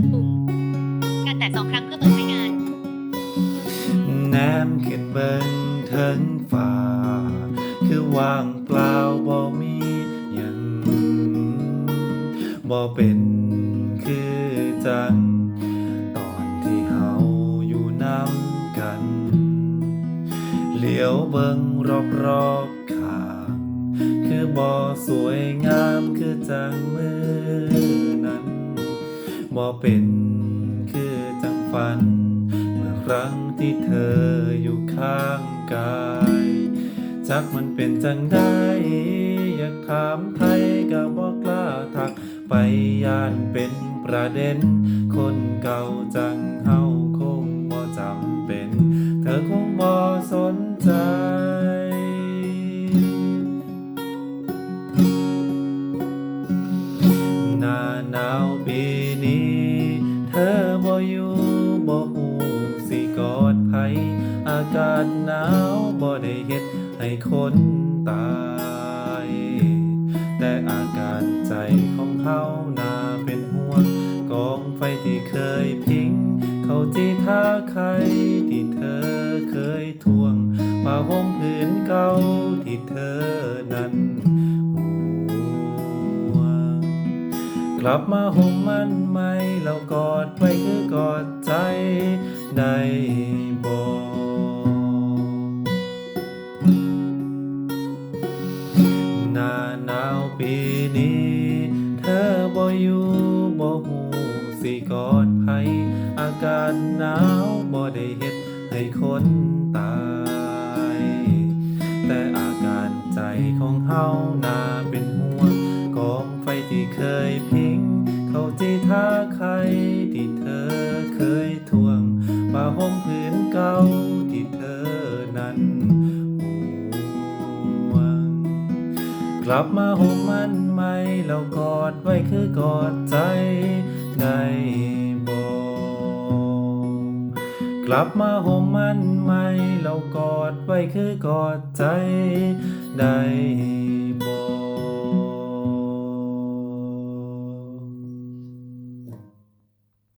อปุ่ม การแตะสองครั้งเพื่อเปิดใช้งานแนมขึ้นเบิ่งเทิงฟ้าคือว่างเปล่าบ่มีหยังบ่เป็นคือจัง ตอนที่เฮาอยู่น้ำกัน เหลียวเบิ่งรอบๆข้าง คือบ่สวยงามคือจังมือ บ่เป็นคือจังฝัน เมื่อครั้งที่เธออยู่ข้างกาย จักมันเป็นจังได้อยากถามไทยก็บอกกล้าทัก ไปย่านเป็นประเด็น คนเก่าจังเฮาคงบ่จำเป็น เธอคงบ่สนใจหน้าหนาวปี อยู่บ่ฮู้สิกอดไผอากาศหนาวบ่ได้เฮ็ดให้คนตาย แต่อาการใจของเฮาน่าเป็นห่วงกองไฟที่เคยพิง เขาจีท่าใครที่เธอเคยทวงผ้าห่มผืนเก่าที่เธอนั้น กลับมาห่มมันไหมแล้วกอดไว้คือกอดใจได้บอกหน้าหนาวปีนี้ เธอบ่อยู่บ่หูสิกอดไผอากาศหนาวบ่ได้เฮ็ดให้คนตาย แต่อาการใจของเฮาน่าเป็นห่วง เคยพิง เขาจีท่าใครที่เธอเคยทวงผ้าห่มผืนเก่าที่เธอนั้นห่วงกลับมาห่มมันไหมแล้วกอดไว้คือกอดใจได้บอกกลับมาห่มมันไหมแล้วกอดไว้คือกอดใจได้